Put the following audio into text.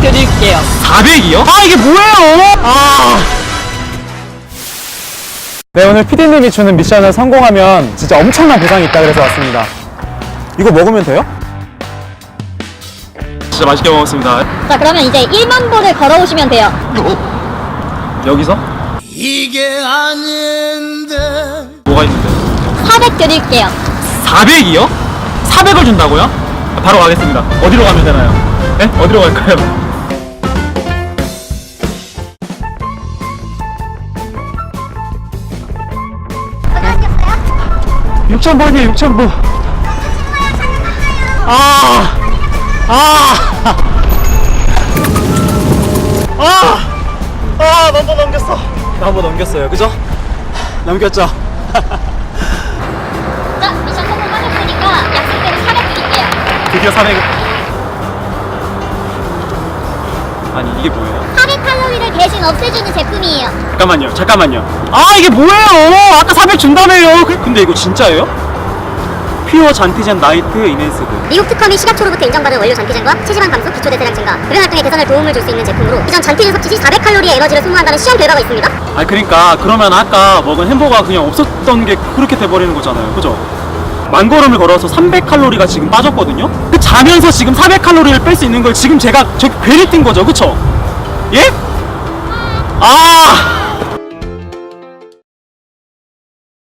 드릴게요. 400이요? 아 이게 뭐예요? 아 네, 오늘 PD님이 주는 미션을 성공하면 진짜 엄청난 보상이 있다 그래서 왔습니다. 이거 먹으면 돼요? 진짜 맛있게 먹었습니다 자 그러면 이제 1만 보를 걸어오시면 돼요 여기서? 이게 아닌데. 뭐가 있는데? 400 드릴게요 400이요? 400을 준다고요? 바로 가겠습니다 어디로 가면 되나요? 네? 어디로 갈까요? 6,000번이에요 6,000번 아! 아! 아! 아! 넘버 넘겼어 넘버 넘겼어요 그죠? 넘겼죠? 자 미션 성공하셨으니까 약속대로 400 드릴게요 드디어 400 아니 이게 뭐예요? 400 칼로리를 대신 없애주는 제품이에요 잠깐만요 잠깐만요 아 이게 뭐예요 아까 400 준다며요 그- 근데 이거 진짜예요? 퓨어 잔티젠 나이트 이넨스드 미국 특허 및 식약처로부터 인정받은 원료 잔티젠과 체지방 감소, 기초 대사량 증가, 흡연 활동에 개선을 도움을 줄 수 있는 제품으로 이전 잔티젠 섭취 시 400칼로리의 에너지를 소모한다는 시험 결과가 있습니다 아 그러니까 그러면 아까 먹은 햄버거가 그냥 없었던 게 그렇게 돼버리는 거잖아요 그죠? 만 걸음을 걸어서 300칼로리가 지금 빠졌거든요? 그 자면서 지금 400칼로리를 뺄 수 있는 걸 지금 제가 저 괜히 뛴 거죠 그쵸? 예? 아